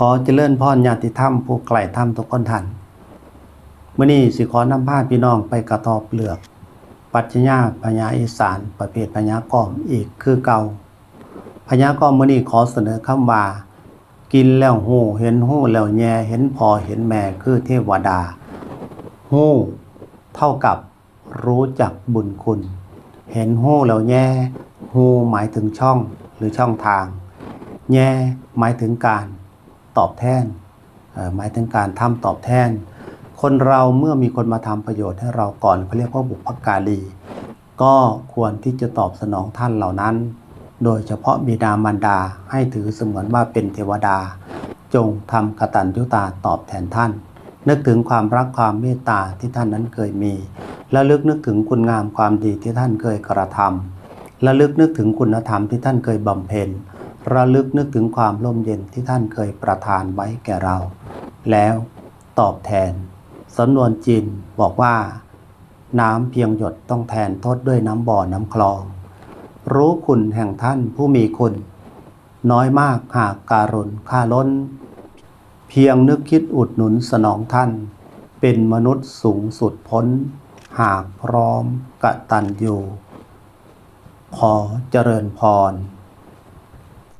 ขอเจริญพรญาติธรรมผู้ไกลธรรมทุกคนท่านมื่อนี้สิขอนำพาพี่น้องไปกระทบเปลือก ปัจจญาพญาอีสาน ประเภทพญากอมอีกคือเก่าพญากอมมื่อนี้ขอเสนอคำว่า กินแล้วหูเห็นหูแล้วแย่เห็นพอเห็นแม่คือเทวดาหูเท่ากับรู้จักบุญคุณ เห็นหูแล้วแย่หูหมายถึงช่องหรือช่องทาง แย่หมายถึงการ ตอบแทนหมายถึงการทำตอบแทน คนเราเมื่อมีคนมาทำประโยชน์ให้เราก่อนเขาเรียกว่าบุพการีก็ควรที่จะตอบสนองท่านเหล่านั้น โดยเฉพาะบิดามารดาให้ถือเสมือนว่าเป็นเทวดา จงทำกตัญญูตาตอบแทนท่าน นึกถึงความรักความเมตตาที่ท่านนั้นเคยมี และลึกนึกถึงคุณงามความดีที่ท่านเคยกระทำและลึกนึกถึงคุณธรรมที่ท่านเคยบำเพ็ญ ระลึกนึกถึงความร่มเย็นที่ท่านเคยประทานไว้แก่เรา แล้วตอบแทนสำนวนจีนบอกว่า น้ำเพียงหยดต้องแทนทษด้วยน้ำบ่อน้ำคลอง รู้คุณแห่งท่านผู้มีคุณ น้อยมากหากการุณค่าล้น เพียงนึกคิดอุดหนุนสนองท่าน เป็นมนุษย์สูงสุดพ้น หากพร้อมกะตัญญูขอเจริญพร